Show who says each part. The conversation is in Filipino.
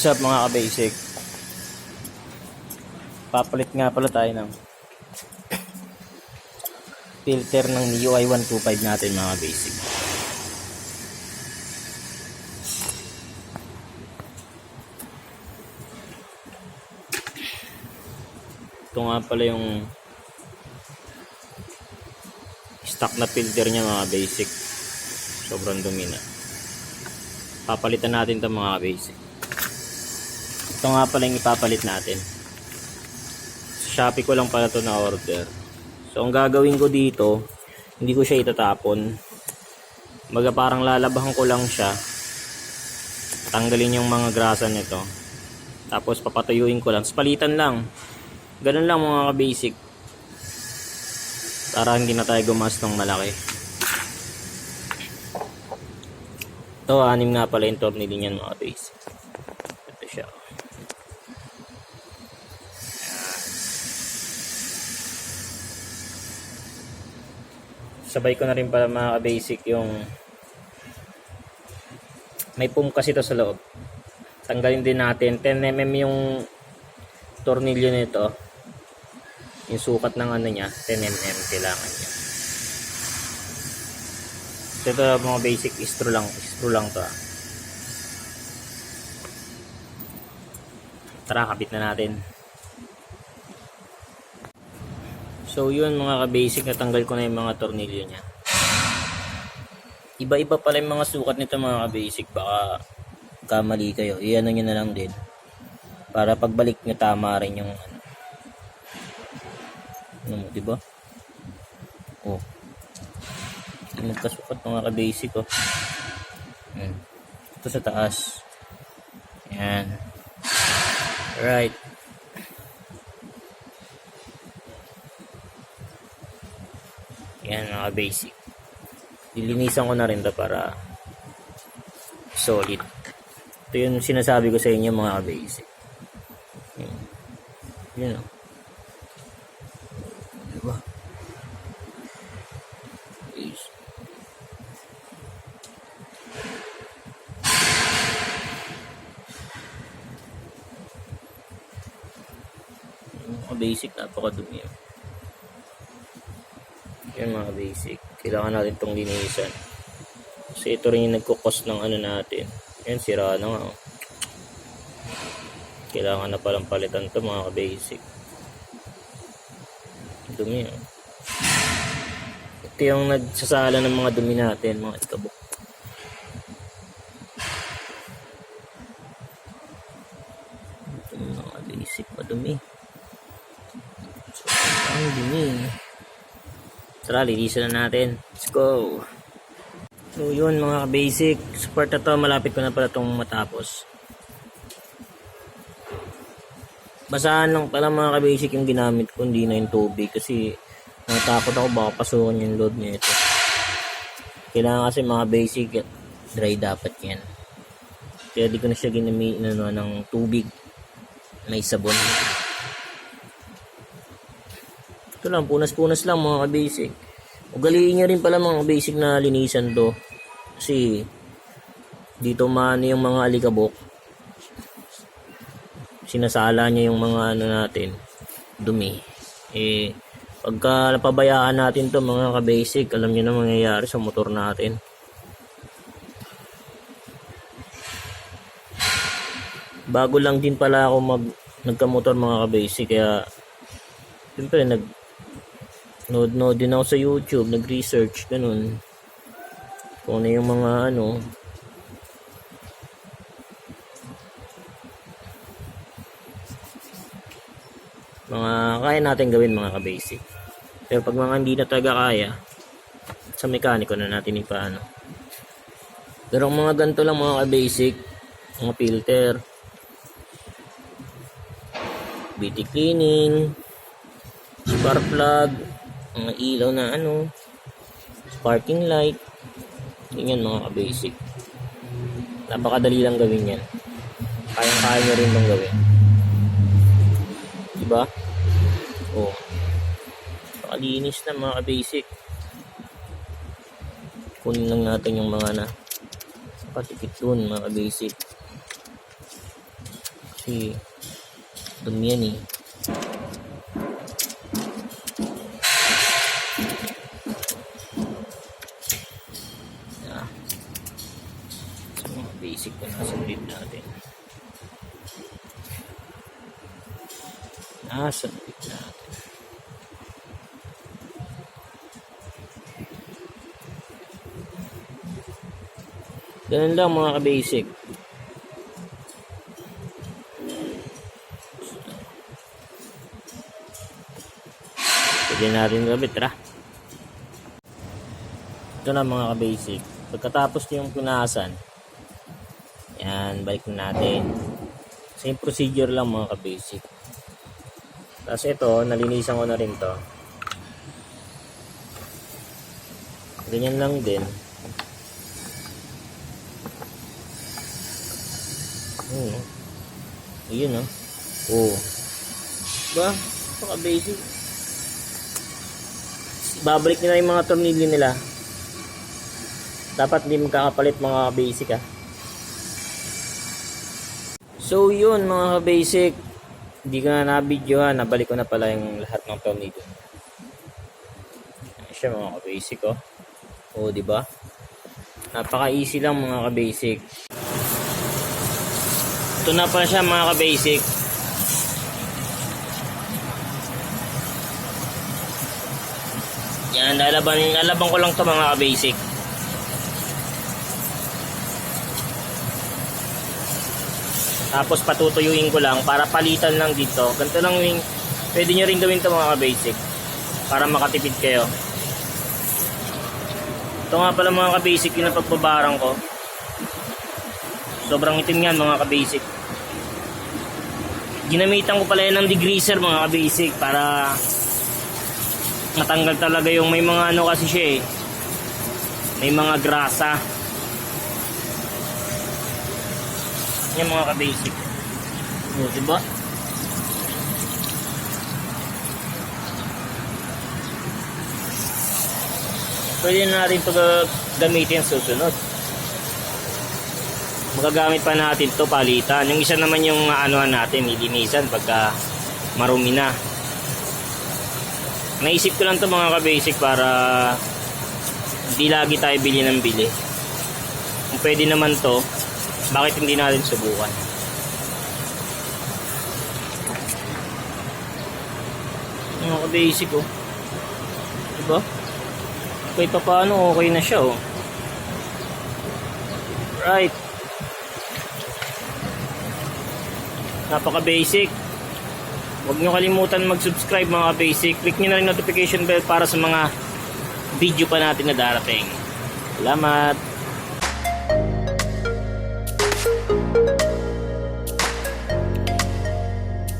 Speaker 1: What's up mga ka-basic? Papalit nga pala tayo ng filter ng MIUI 125 natin mga basic. Ito nga pala yung stock na filter niya mga basic. Sobrang dumi na. Papalitan natin 'tong mga basic. Ito nga pala yung ipapalit natin. Shopee ko lang pala to na order. So, ang gagawin ko dito, hindi ko siya itatapon. Baga parang lalabahan ko lang siya. Tanggalin yung mga grasa nito. Tapos papatuyuin ko lang. Tapos palitan lang. Ganun lang mga basic. Para hindi na tayo gumas ng malaki. Ito, anim nga pala yung tornilyo niyan mga basic. Ito siya. Sabay ko na rin para mga basic yung may pum kasi ito sa loob. Tanggalin din natin. 10mm yung tornilyo nito. Yung sukat ng ano niya 10mm kailangan niya. So ito mga basic screw lang screw lang to ah. tara kapit na natin So yun mga ka-basic natanggal ko na yung mga tornilyo niya. Iba-iba pala yung mga sukat nito mga ka-basic baka kamali kayo. Iyan nyo na lang din. Para pagbalik nyo tama rin yung ano. Ano mo, diba? Oh. Hindi magkasukat mga ka-basic oh. Hmm. Ito sa taas. Yan. Right. Yan mga basic. Dilinisan ko na rin to para solid. Ito yung sinasabi ko sa inyo mga basic. Yan. Yun o. Diba? Basic. Mga basic, napakadumi yun. Yan mga basic. Kailangan natin itong linisan. Kasi ito rin yung nagkukos ng ano natin. Yan, sira na nga. oh. Kailangan na palang palitan to mga basic. Dumi oh. Ito yung nagsasala ng mga dumi natin, mga iskabok. Ito mga basic madumi. So, ang dumi. Tara, linisan na natin. Let's go. So, yun mga basic. Support na to. Malapit ko na pala itong matapos. Basahan lang pala mga ka-basic yung ginamit ko. Hindi na yung tubig. Kasi natakot ako baka pasukan yung load niya ito. Kailangan kasi mga basic dry dapat yan. Kaya di ko na siya ginamit ano, ng tubig. May sabon. Ito lang, punas-punas lang mga ka-basic. Ugaliin nyo rin pala mga basic na linisan to. Kasi dito maano yung mga alikabok. Sinasala niya yung mga ano natin, dumi. Eh, pagka napabayaan natin to mga ka-basic, alam niyo na mangyayari sa motor natin. Bago lang din pala ako mag nagka-motor mga ka-basic kaya siyempre nag Nood-nood din ako sa YouTube, nag-research, ganun. Kung ano yung mga ano. Mga kaya natin gawin mga ka-basic. Pero pag mga hindi na talaga kaya, sa mekaniko na natin ipaano. Pero ang mga ganito lang mga ka-basic, mga filter, BT cleaning, spark plug, mga ilaw na ano, sparking light, ganyan mga ka-basic. Napakadali lang gawin yan. Kayang-kaya nyo rin bang gawin. Diba? Oo. Pakalinis na mga ka-basic. Kunin lang natin yung mga na patikit dun mga ka-basic. Kasi, dumi yan eh. Basic pa nasa lid natin. Nasa lid natin. Ganun lang mga ka-basic. Pwede natin gabit, tara. Ito na mga ka-basic. Pagkatapos nyo yung punasan, yan, balik na natin. Same procedure lang mga ka-basic. Tapos ito, nalinisan ko na rin to. Ganyan lang din. Oo. Ayun oh. Oo. Ba? Baka basic. Babalik nila yung mga tornilyo nila. Dapat hindi magkakapalit mga basic ah. So yun mga basic. Hindi ko na na-video ha. Nabalik ko na pala yung lahat ng tornilyo. Ayan siya mga basic oh. Oo, di ba? Napaka-easy lang mga ka-basic. Ito na pala siya mga ka-basic. Yan, lalaban, lalaban ko lang to mga ka-basic. Tapos patutuyuin ko lang para palitan lang dito. Ganito lang yung pwede nyo rin gawin to mga ka-basic. Para makatipid kayo. Ito nga pala mga ka-basic yung napagbabarang ko. Sobrang itim yan mga ka-basic. Ginamitan ko pala yan ng degreaser mga ka-basic para matanggal talaga yung may mga ano kasi siya eh. May mga grasa. Yan mga ka-basic. O, diba? Pwede na natin ito gamitin susunod magagamit pa natin to palitan. Yung isa naman yung anuhan natin, ilinisan pagka marumi na. Naisip ko lang to mga ka-basic para hindi lagi tayo bili ng bili. Kung pwede naman to, bakit hindi natin subukan? Mga ka-basic oh. Diba? Okay pa paano, okay na siya oh. Right. Napaka basic. Huwag nyo kalimutan mag-subscribe mga basic. Click nyo na rin notification bell para sa mga video pa natin na darating. Salamat!